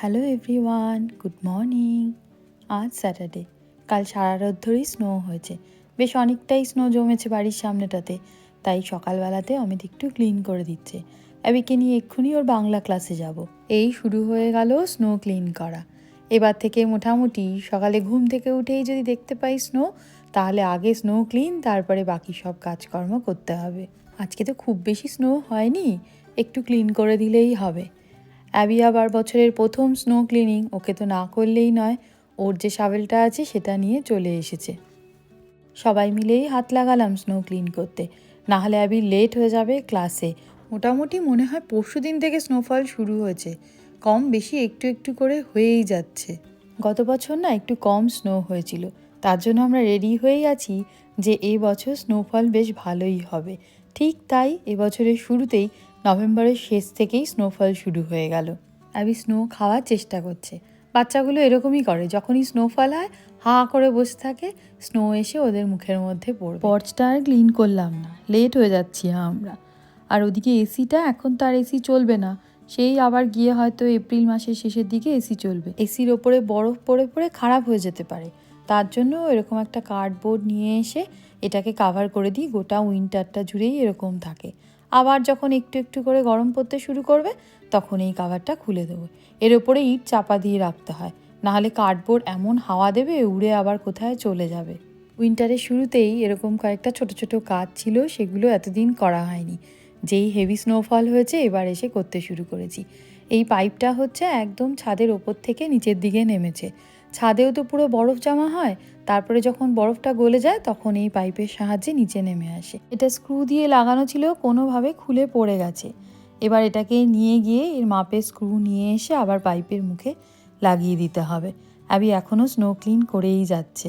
Hello everyone good morning আজ Saturday কাল সারা রাত ধরেই স্নো হয়েছে। বেশ অনেকটাই স্নো জমেছে বাড়ির সামনেটাতে। তাই সকালবেলাতে অমিত একটু ক্লিন করে দিচ্ছে। অ্যাবিকে নিয়ে এক্ষুনি ওর বাংলা ক্লাসে যাব। এই শুরু হয়ে গেল স্নো ক্লিন করা। এবার থেকে মোটামুটি সকালে ঘুম থেকে উঠেই যদি দেখতে পাই স্নো তাহলে আগে স্নো ক্লিন তারপরে বাকি সব কাজকর্ম করতে হবে। আজকে তো খুব বেশি স্নো হয়নি। একটু ক্লিন করে দিলেই হবে। অ্যাবি আবার বছরের প্রথম স্নো ক্লিনিং ওকে তো না করলেই নয়, ওর যে শাভেলটা আছে সেটা নিয়ে চলে এসেছে। সবাই মিলেই হাত লাগালাম স্নো ক্লিন করতে। না হলে অ্যাবি লেট হয়ে যাবে ক্লাসে। মোটামুটি মনে হয় পরশু দিন থেকে স্নোফল শুরু হয়েছে। কম বেশি একটু একটু করে হয়েই যাচ্ছে। গত বছর না একটু কম স্নো হয়েছিল। তার জন্য আমরা রেডি হয়েই আছি যে এই বছর স্নোফল বেশ ভালোই হবে। ঠিক তাই এবছরের শুরুতেই নভেম্বরের শেষ থেকেই স্নোফল শুরু হয়ে গেল। অ্যাবি স্নো খাওয়ার চেষ্টা করছে। বাচ্চাগুলো এরকমই করে যখনই স্নোফল হয় হা করে বসে থাকে স্নো এসে ওদের মুখের মধ্যে পড়বে। পর্চটা আর ক্লিন করলাম না লেট হয়ে যাচ্ছি আমরা। আর ওদিকে এসিটা এখন তো আর এসি চলবে না সেই আবার গিয়ে হয়তো এপ্রিল মাসের শেষের দিকে এসি চলবে। এসির ওপরে বরফ পড়ে পড়ে খারাপ হয়ে যেতে পারে। তার জন্য এরকম একটা কার্ডবোর্ড নিয়ে এসে এটাকে কাভার করে দিই গোটা উইন্টারটা জুড়েই এরকম থাকে। আবার যখন একটু একটু করে গরম পড়তে শুরু করবে, তখন এই কাভারটা খুলে দেবো। এর ওপরে ইট চাপা দিয়ে রাখতে হয়। নাহলে কার্ডবোর্ড এমন হাওয়া দেবে, উড়ে আবার কোথায় চলে যাবে। উইন্টারের শুরুতেই এরকম কয়েকটা ছোট ছোট কাজ ছিল, সেগুলো এতদিন করা হয়নি। যেই হেভি স্নোফল হয়েছে, এবার এসে করতে শুরু করেছি। এই পাইপটা হচ্ছে একদম ছাদের ওপর থেকে নিচের দিকে নেমেছে। ছাদেও তো পুরো বরফ জমা হয়, তারপরে যখন বরফটা গলে যায় তখন এই পাইপের সাহায্যে নিচে নেমে আসে। এটা স্ক্রু দিয়ে লাগানো ছিল, কোনোভাবে খুলে পড়ে গেছে। এবার এটাকে নিয়ে গিয়ে এর মাপের স্ক্রু নিয়ে এসে আবার পাইপের মুখে লাগিয়ে দিতে হবে। অ্যাবি এখনও স্নো ক্লিন করেই যাচ্ছে।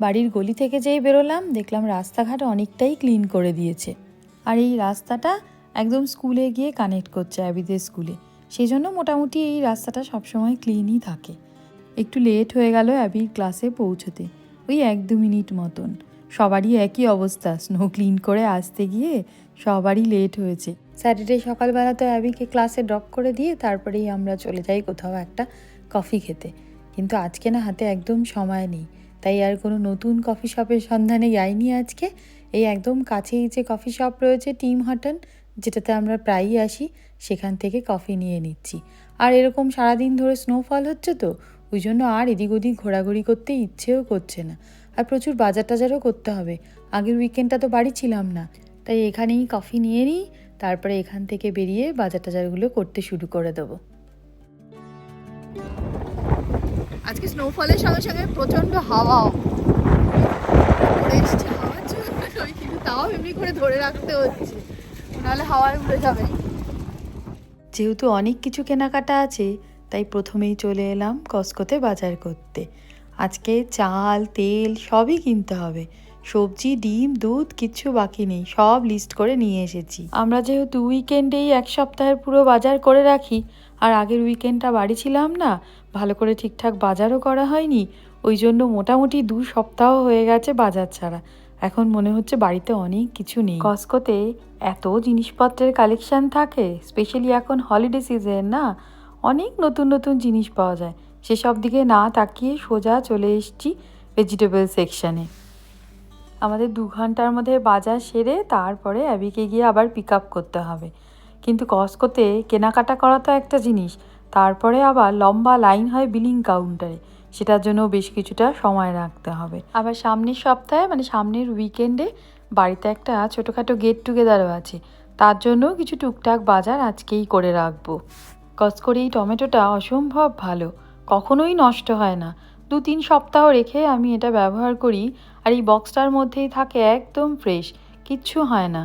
বাড়ির গলি থেকে যেই বেরোলাম, দেখলাম রাস্তাঘাট অনেকটাই ক্লিন করে দিয়েছে। আর এই রাস্তাটা একদম স্কুলে গিয়ে কানেক্ট করছে অ্যাবিদের স্কুলে। সেই জন্য মোটামুটি এই রাস্তাটা সবসময় ক্লিনই থাকে। একটু লেট হয়ে গেল অ্যাবির ক্লাসে পৌঁছতে। ওই এক দু মিনিট মতন। সবারই একই অবস্থা স্নো ক্লিন করে আসতে গিয়ে সবারই লেট হয়েছে। স্যাটারডে সকালবেলা তো অ্যাবিকে ক্লাসে ড্রপ করে দিয়ে তারপরেই আমরা চলে যাই কোথাও একটা কফি খেতে। কিন্তু আজকে না হাতে একদম সময় নেই। তাই আর কোনো নতুন কফি শপের সন্ধানে যাইনি আজকে। এই একদম কাছেই যে কফি শপ রয়েছে, টিম হটন যেটাতে আমরা প্রায়ই আসি, সেখান থেকে কফি নিয়ে নিচ্ছি। আর এরকম সারাদিন ধরে স্নোফল হচ্ছে তো, ওই জন্য আর এদিক ওদিক ঘোরাঘুরি করতে ইচ্ছেও করছে না। আর প্রচুর বাজার টাজারও করতে হবে। আগের উইকেন্ডটা তো বাড়ি ছিলাম না। তাই এখানেই কফি নিয়ে নিই, তারপরে এখান থেকে বেরিয়ে বাজার টাজারগুলো করতে শুরু করে দেবো। আজকে স্নোফলের সঙ্গে সঙ্গে প্রচণ্ড হাওয়াও কিন্তু তাও এমনি করে ধরে রাখতে হচ্ছে। নাহলে হাওয়ায় উড়ে যাবে। যেহেতু অনেক কিছু কেনাকাটা আছে, তাই প্রথমেই চলে এলাম কসকোতে বাজার করতে। আজকে চাল, তেল সবই কিনতে হবে। সবজি, ডিম, দুধ কিচ্ছু বাকি নেই, সব লিস্ট করে নিয়ে এসেছি। আমরা যেহেতু উইকেন্ডেই এক সপ্তাহের পুরো বাজার করে রাখি, আর আগের উইকেন্ডটা বাড়ি ছিলাম না, ভালো করে ঠিকঠাক বাজারও করা হয়নি, ওই জন্য মোটামুটি দু সপ্তাহ হয়ে গেছে বাজার ছাড়া। এখন মনে হচ্ছে বাড়িতে অনেক কিছু নেই। কসকোতে এত জিনিসপত্রের কালেকশন থাকে, স্পেশালি এখন হলিডে সিজন, না? অনেক নতুন নতুন জিনিস পাওয়া যায়। সেসব দিকে না তাকিয়ে সোজা চলে এসছি ভেজিটেবল সেকশানে আমাদের দু ঘণ্টার মধ্যে বাজার সেরে তারপরে অ্যাবিকে গিয়ে আবার পিক আপ করতে হবে। কিন্তু কসকোতে কেনাকাটা করা তো একটা জিনিস, তারপরে আবার লম্বা লাইন হয় বিলিং কাউন্টারে সেটার জন্য বেশ কিছুটা সময় রাখতে হবে। আবার সামনের সপ্তাহে মানে সামনের উইকেন্ডে বাড়িতে একটা ছোটোখাটো গেট টুগেদারও আছে। তার জন্য কিছু টুকটাক বাজার আজকেই করে রাখব। কসকোর এই টমেটোটা অসম্ভব ভালো। কখনোই নষ্ট হয় না। দু তিন সপ্তাহ রেখে আমি এটা ব্যবহার করি আর এই বক্সটার মধ্যেই থাকে একদম ফ্রেশ কিচ্ছু হয় না।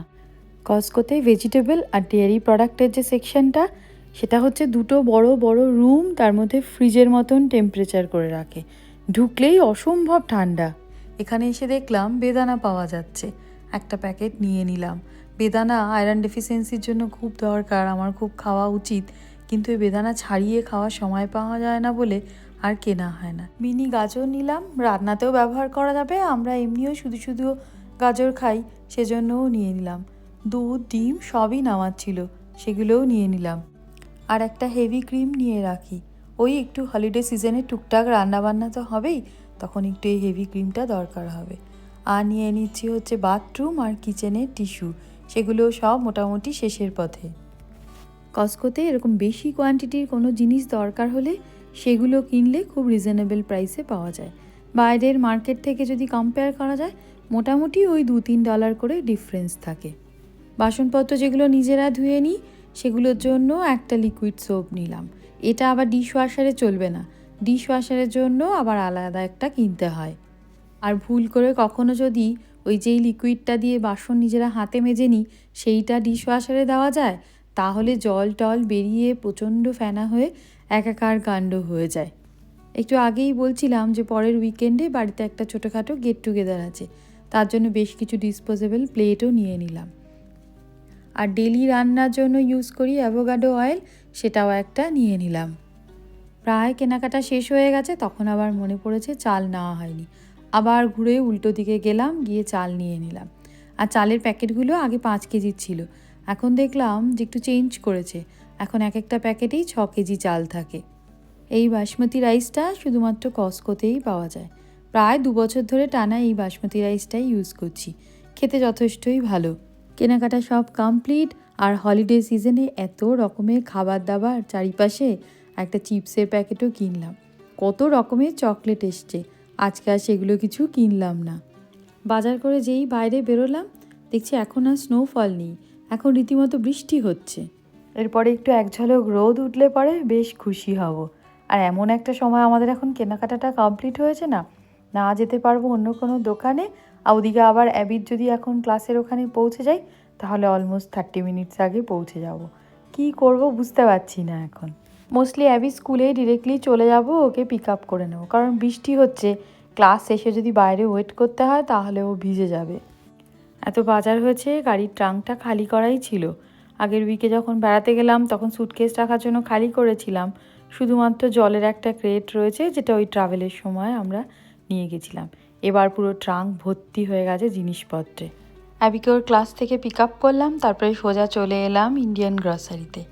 কসকোতে ভেজিটেবল আর ডেয়ারি প্রোডাক্টের যে সেকশনটা সেটা হচ্ছে দুটো বড় বড় রুম তার মধ্যে ফ্রিজের মতন টেম্পারেচার করে রাখে। ঢুকলেই অসম্ভব ঠান্ডা। এখানে এসে দেখলাম বেদানা পাওয়া যাচ্ছে। একটা প্যাকেট নিয়ে নিলাম। বেদানা আয়রন ডেফিসিয়েন্সির জন্য খুব দরকার, আমার খুব খাওয়া উচিত। কিন্তু এই বেদানা ছাড়িয়ে খাওয়ার সময় পাওয়া যায় না বলে আর কেনা হয় না। মিনি গাজর নিলাম, রান্নাতেও ব্যবহার করা যাবে, আমরা এমনিও শুধু শুধু গাজর খাই, সেজন্যও নিয়ে নিলাম। দুধ, ডিম সবই নামার ছিল, সেগুলোও নিয়ে নিলাম। আর একটা হেভি ক্রিম নিয়ে রাখি। ওই একটু হলিডে সিজনে টুকটাক রান্নাবান্না তো হবেই, তখন একটু এই হেভি ক্রিমটা দরকার হবে। আর নিয়ে নিচ্ছি হচ্ছে বাথরুম আর কিচেনের টিস্যু সেগুলো সব মোটামুটি শেষের পথে। কস্কোতে এরকম বেশি কোয়ান্টিটির কোনো জিনিস দরকার হলে সেগুলো কিনলে খুব রিজনেবল প্রাইসে পাওয়া যায়। বাইরের মার্কেট থেকে যদি কম্পেয়ার করা যায়, মোটামুটি ওই দু তিন ডলার করে ডিফারেন্স থাকে। বাসনপত্র যেগুলো নিজেরা ধুয়ে নিই সেগুলোর জন্য একটা লিকুইড সোপ নিলাম। এটা আবার ডিশ ওয়াশারে চলবে না। ডিশ ওয়াশারের জন্য আবার আলাদা একটা কিনতে হয়। আর ভুল করে কখনো যদি ওই যেই লিকুইডটা দিয়ে বাসন নিজেরা হাতে মেজে নিই, সেইটা ডিশ ওয়াশারে দেওয়া যায়, তাহলে জল টল বেরিয়ে প্রচণ্ড ফেনা হয়ে একাকার কাণ্ড হয়ে যায়। একটু আগেই বলছিলাম যে পরের উইকেন্ডে বাড়িতে একটা ছোটোখাটো গেট টুগেদার আছে। তার জন্য বেশ কিছু ডিসপোজেবল প্লেটও নিয়ে নিলাম। আর ডেলি রান্নার জন্য ইউজ করি অ্যাভোগাডো অয়েল সেটাও একটা নিয়ে নিলাম। প্রায় কেনাকাটা শেষ হয়ে গেছে, তখন আবার মনে পড়েছে চাল নেওয়া হয়নি। আবার ঘুরে উল্টো দিকে গেলাম, গিয়ে চাল নিয়ে নিলাম। আর চালের প্যাকেটগুলো আগে পাঁচ কেজির ছিল। এখন দেখলাম যে একটু চেঞ্জ করেছে। এখন এক একটা প্যাকেটেই ছ কেজি চাল থাকে। এই বাসমতি রাইসটা শুধুমাত্র কসকোতেই পাওয়া যায়। প্রায় দু বছর ধরে টানা এই বাসমতি রাইসটাই ইউজ করছি। খেতে যথেষ্টই ভালো। কেনাকাটা সব কমপ্লিট আর হলিডে সিজনে এত রকমের খাবার দাবার চারিপাশে একটা চিপসের প্যাকেটও কিনলাম। কত রকমের চকলেট এসছে, আজকে আর সেগুলো কিছু কিনলাম না। বাজার করে যেই বাইরে বেরোলাম, দেখছি এখন আর স্নোফল নেই, এখন রীতিমতো বৃষ্টি হচ্ছে। এরপরে একটু এক ঝলক রোদ উঠলে পরে বেশ খুশি হব। আর এমন একটা সময় আমাদের এখন কেনাকাটাটা কমপ্লিট হয়েছে না না যেতে পারব অন্য কোনো দোকানে। আর ওদিকে আবার অ্যাবির যদি এখন ক্লাসের ওখানে পৌঁছে যাই, তাহলে অলমোস্ট থার্টি মিনিটস আগে পৌঁছে যাব। কি করব বুঝতে পারছি না এখন। মোস্টলি অ্যাবি স্কুলে ডিরেক্টলি চলে যাব, ওকে পিক আপ করে নেব। কারণ বৃষ্টি হচ্ছে ক্লাস শেষে যদি বাইরে ওয়েট করতে হয়, তাহলে ও ভিজে যাবে। এত বাজার হয়েছে, গাড়ির ট্রাঙ্কটা খালি করাই ছিল। আগের উইকে যখন বেড়াতে গেলাম, তখন সুটকেস রাখার জন্য খালি করেছিলাম। শুধুমাত্র জলের একটা ক্রেট রয়েছে, যেটা ওই ট্রাভেলের সময় আমরা নিয়ে গেছিলাম। এবার পুরো ট্রাঙ্ক ভর্তি হয়ে গেছে জিনিসপত্রে। অ্যাবিকে ওর ক্লাস থেকে পিক আপ করলাম, তারপরে সোজা চলে এলাম ইন্ডিয়ান গ্রসারিতে।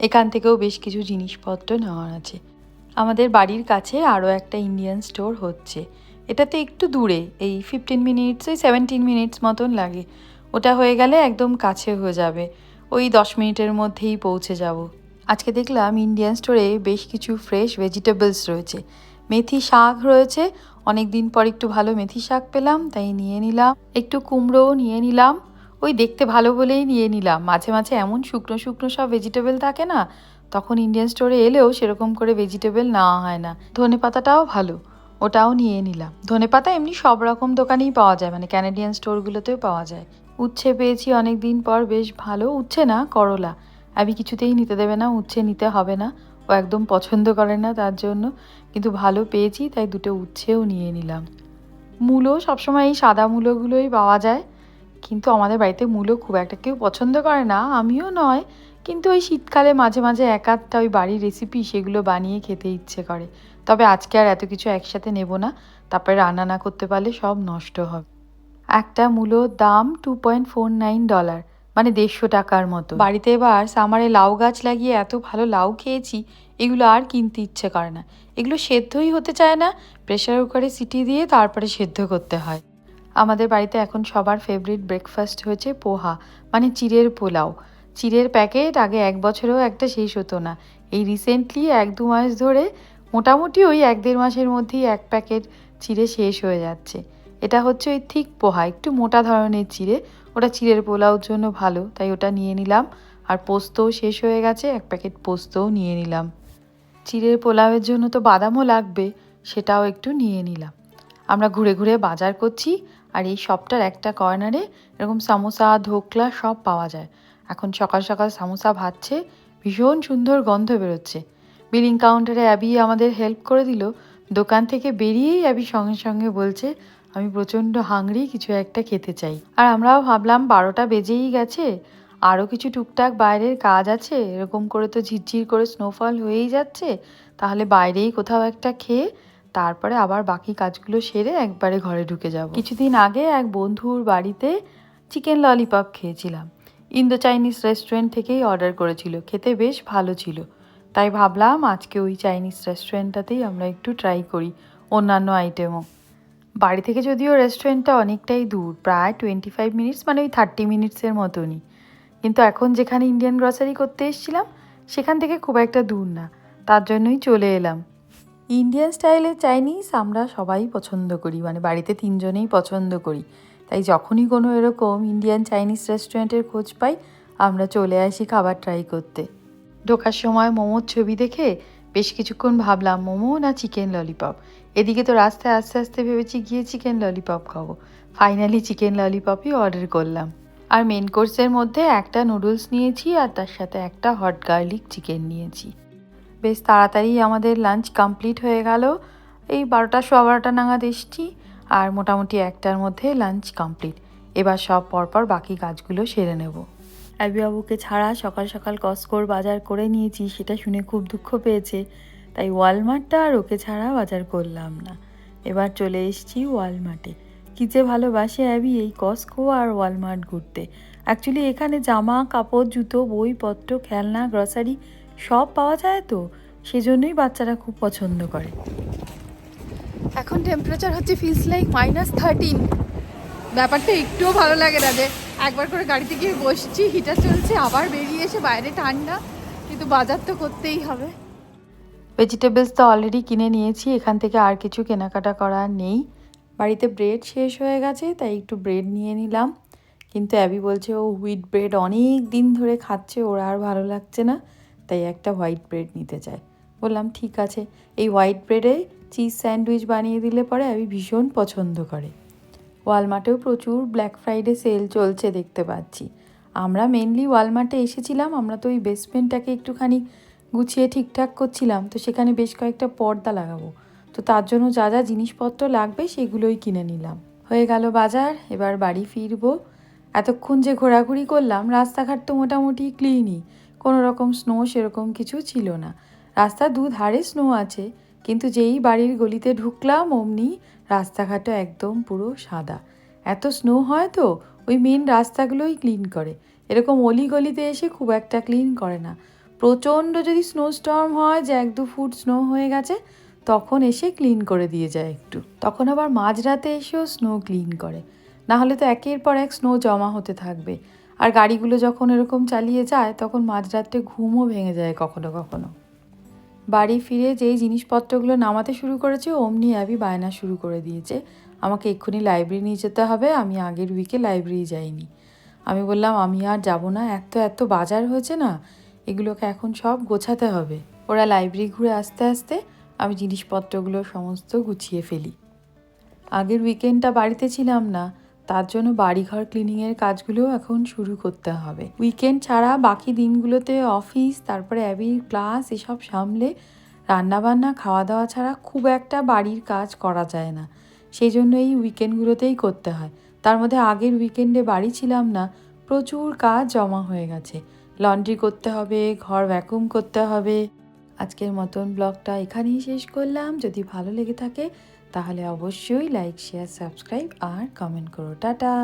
এখান থেকেও বেশ কিছু জিনিসপত্র নেওয়ার আছে। আমাদের বাড়ির কাছে আরও একটা ইন্ডিয়ান স্টোর হচ্ছে। এটাতে একটু দূরে, এই ফিফটিন মিনিটস ওই সেভেন্টিন মিনিটস মতন লাগে। ওটা হয়ে গেলে একদম কাছে হয়ে যাবে। ওই দশ মিনিটের মধ্যেই পৌঁছে যাব। আজকে দেখলাম ইন্ডিয়ান স্টোরে বেশ কিছু ফ্রেশ ভেজিটেবলস রয়েছে। মেথি শাক রয়েছে। অনেক দিন পর একটু ভালো মেথি শাক পেলাম, তাই নিয়ে নিলাম। একটু কুমড়োও নিয়ে নিলাম। ওই দেখতে ভালো বলেই নিয়ে নিলাম। মাঝে মাঝে এমন শুকনো শুকনো সব ভেজিটেবল থাকে না, তখন ইন্ডিয়ান স্টোরে এলেও সেরকম করে ভেজিটেবল নেওয়া হয় না। ধনে পাতাটাও ভালো, ওটাও নিয়ে নিলাম। ধনে পাতা এমনি সব রকম দোকানেই পাওয়া যায় মানে ক্যানাডিয়ান স্টোরগুলোতেও পাওয়া যায়। উচ্ছে পেয়েছি অনেক দিন পর, বেশ ভালো। উচ্ছে না, করলা। আমি কিছুতেই নিতে দেবে না, উচ্ছে নিতে হবে না। ও একদম পছন্দ করে না তার জন্য। কিন্তু ভালো পেয়েছি, তাই দুটো উচ্ছেও নিয়ে নিলাম। মূলো সবসময় এই সাদা মূলোগুলোই পাওয়া যায়। কিন্তু আমাদের বাড়িতে মূলো খুব একটা কেউ পছন্দ করে না, আমিও নয়। কিন্তু ওই শীতকালে মাঝে মাঝে এক আধটা ওই বাড়ির রেসিপি সেগুলো বানিয়ে খেতে ইচ্ছে করে। তবে আজকে আর এত কিছু একসাথে নেব না, তারপরে রান্না না করতে পারলে সব নষ্ট হবে। একটা মূলোর দাম two point four nine dollar মানে দেড়শো টাকার মতো। বাড়িতে এবার সামারে লাউ গাছ লাগিয়ে এত ভালো লাউ খেয়েছি, এগুলো আর কিনতে ইচ্ছে করে না। এগুলো সেদ্ধই হতে চায় না প্রেশার কুকারে সিটি দিয়ে তারপরে সেদ্ধ করতে হয়। আমাদের বাড়িতে এখন সবার ফেভারিট ব্রেকফাস্ট হয়েছে পোহা মানে চিড়ের পোলাও। চিড়ের প্যাকেট আগে এক বছরেও একটা শেষ হতো না। এই রিসেন্টলি এক দু মাস ধরে মোটামুটি ওই এক দেড় মাসের মধ্যেই এক প্যাকেট চিড়ে শেষ হয়ে যাচ্ছে। এটা হচ্ছে ওই থিক পোহা, একটু মোটা ধরনের চিড়ে ওটা চিড়ের পোলাওর জন্য ভালো, তাই ওটা নিয়ে নিলাম। আর পোস্তও শেষ হয়ে গেছে, এক প্যাকেট পোস্তও নিয়ে নিলাম। চিড়ের পোলাওয়ের জন্য তো বাদামও লাগবে, সেটাও একটু নিয়ে নিলাম। আমরা ঘুরে ঘুরে বাজার করছি, আর এই শপটার একটা কর্নারে এরকম সামোসা, ধোকলা সব পাওয়া যায়। এখন সকাল সকাল সামোসা ভাজছে, ভীষণ সুন্দর গন্ধ বেরোচ্ছে। বিলিং কাউন্টারে অ্যাবি আমাদের হেল্প করে দিল, দোকান থেকে বেরিয়েই অ্যাবি সঙ্গে সঙ্গে বলছে আমি প্রচণ্ড হাংরি কিছু একটা খেতে চাই। আর আমরাও ভাবলাম বারোটা বেজেই গেছে আরও কিছু টুকটাক বাইরের কাজ আছে, এরকম করে তো ঝিরঝির করে স্নোফল হয়েই যাচ্ছে, তাহলে বাইরেই কোথাও একটা খেয়ে তারপরে আবার বাকি কাজগুলো সেরে একবারে ঘরে ঢুকে যাব। কিছুদিন আগে এক বন্ধুর বাড়িতে চিকেন ললিপপ খেয়েছিলাম। ইন্দো চাইনিজ রেস্টুরেন্ট থেকেই অর্ডার করেছিল, খেতে বেশ ভালো ছিল। তাই ভাবলাম আজকে ওই চাইনিজ রেস্টুরেন্টটাতেই আমরা একটু ট্রাই করি অন্যান্য আইটেমও বাড়ি থেকে যদিও রেস্টুরেন্টটা অনেকটাই দূর, প্রায় টোয়েন্টি ফাইভ মিনিটস মানে ওই থার্টি মিনিটসের মতনই। কিন্তু এখন যেখানে ইন্ডিয়ান গ্রসারি করতে এসেছিলাম, সেখান থেকে খুব একটা দূর না, তার জন্যই চলে এলাম। ইন্ডিয়ান স্টাইলের চাইনিজ আমরা সবাই পছন্দ করি মানে বাড়িতে তিনজনেই পছন্দ করি। তাই যখনই কোনো এরকম ইন্ডিয়ান চাইনিজ রেস্টুরেন্টের খোঁজ পাই, আমরা চলে আসি খাবার ট্রাই করতে। ঢোকার সময় মোমোর ছবি দেখে বেশ কিছুক্ষণ ভাবলাম, মোমো না চিকেন ললিপপ এদিকে তো রাস্তায় আস্তে আস্তে ভেবেছি গিয়ে চিকেন ললিপপ খাব। ফাইনালি চিকেন ললিপপই অর্ডার করলাম। আর মেন কোর্সের মধ্যে একটা নুডলস নিয়েছি আর তার সাথে একটা হট গার্লিক চিকেন নিয়েছি। বেশ তাড়াতাড়ি আমাদের লাঞ্চ কমপ্লিট হয়ে গেল। এই বারোটা সোয়া বারোটা নাগাদ এসছি আর মোটামুটি একটার মধ্যে লাঞ্চ কমপ্লিট এবার সব পরপর বাকি কাজগুলো সেরে নেব। অ্যাবিবাবুকে ছাড়া সকাল সকাল কসকোর বাজার করে নিয়েছি, সেটা শুনে খুব দুঃখ পেয়েছে। তাই ওয়ালমার্টটা আর ওকে ছাড়া বাজার করলাম না। এবার চলে এসেছি ওয়ালমার্টে। কি যে ভালোবাসে অ্যাবি এই কসকো আর ওয়ালমার্ট ঘুরতে। অ্যাকচুয়ালি এখানে জামা, কাপড়, জুতো বইপত্র খেলনা গ্রসারি সব পাওয়া যায় তো? সেজন্যই বাচ্চারা খুব পছন্দ করে। এখন টেম্পারেচার হচ্ছে ফিলস লাইক মাইনাস থার্টিন ব্যাপারটা একটুও ভালো লাগে না যে একবার করে গাড়িতে গিয়ে বসছি হিটার চলছে, আবার বেরিয়ে এসে বাইরে ঠান্ডা, কিন্তু বাজার তো করতেই হবে। ভেজিটেবলস তো অলরেডি কিনে নিয়েছি, এখান থেকে আর কিছু কেনাকাটা করার নেই। বাড়িতে ব্রেড শেষ হয়ে গেছে, তাই একটু ব্রেড নিয়ে নিলাম। কিন্তু অ্যাবি বলছে, ও হুইট ব্রেড অনেক দিন ধরে খাচ্ছে, ওর আর ভালো লাগছে না। তাই একটা হোয়াইট ব্রেড নিতে চায়। বললাম, ঠিক আছে। এই হোয়াইট ব্রেডে চিজ স্যান্ডউইচ বানিয়ে দিলে পরে অ্যাবি ভীষণ পছন্দ করে। ওয়ালমার্টেও প্রচুর ব্ল্যাক ফ্রাইডে সেল চলছে দেখতে পাচ্ছি। আমরা মেনলি ওয়ালমার্টে এসেছিলাম, আমরা তো ওই বেসমেন্টটাকে একটুখানি গুছিয়ে ঠিকঠাক করছিলাম, তো সেখানে বেশ কয়েকটা পর্দা লাগাবো। তো তার জন্য যা যা জিনিসপত্র লাগবে সেগুলোই কিনে নিলাম। হয়ে গেল বাজার, এবার বাড়ি ফিরবো। এতক্ষণ যে ঘোরাঘুরি করলাম, রাস্তাঘাট তো মোটামুটি ক্লিনই কোনো রকম স্নো সেরকম কিছু ছিল না। রাস্তার দু ধারে স্নো আছে। কিন্তু যেই বাড়ির গলিতে ঢুকলাম, অমনি রাস্তাঘাটও একদম পুরো সাদা। এত স্নো হয় তো, ওই মেন রাস্তাগুলোই ক্লিন করে। এরকম অলি গলিতে এসে খুব একটা ক্লিন করে না। প্রচণ্ড যদি স্নো স্টর্ম হয়, যে এক দু ফুট স্নো হয়ে গেছে, তখন এসে ক্লিন করে দিয়ে যায় একটু। তখন আবার মাঝরাতে এসেও স্নো ক্লিন করে। না হলে তো একের পর এক স্নো জমা হতে থাকবে। আর গাড়িগুলো যখন এরকম চালিয়ে যায়, তখন মাঝরাতে ঘুমও ভেঙে যায় কখনো কখনো। বাড়ি ফিরে যেই জিনিসপত্রগুলো নামাতে শুরু করেছে, অমনি অ্যাবি বায়না শুরু করে দিয়েছে। আমাকে এক্ষুনি লাইব্রেরি নিয়ে যেতে হবে, আমি আগের উইকে লাইব্রেরি যাইনি। আমি বললাম, আমি আর যাব না, এত এত বাজার হয়েছে না, এগুলোকে এখন সব গোছাতে হবে। ওরা লাইব্রেরি ঘুরে আসতে আসতে আমি জিনিসপত্রগুলো সমস্ত গুছিয়ে ফেলি। আগের উইকেন্ডটা বাড়িতে ছিলাম না তার জন্য বাড়িঘর ক্লিনিংয়ের কাজগুলোও এখন শুরু করতে হবে। উইকেন্ড ছাড়া বাকি দিনগুলোতে অফিস তারপরে অ্যাবির ক্লাস এসব সামলে রান্নাবান্না খাওয়া দাওয়া ছাড়া খুব একটা বাড়ির কাজ করা যায় না। সেই জন্য এই উইকেন্ডগুলোতেই করতে হয়। তার মধ্যে আগের উইকেন্ডে বাড়ি ছিলাম না, প্রচুর কাজ জমা হয়ে গেছে। লন্ড্রি করতে হবে, ঘর ভ্যাকুম করতে হবে। আজকের মতন ব্লগটা এখানেই শেষ করলাম। যদি ভালো লেগে থাকে তাহলে অবশ্যই লাইক শেয়ার সাবস্ক্রাইব আর কমেন্ট করো। টাটা!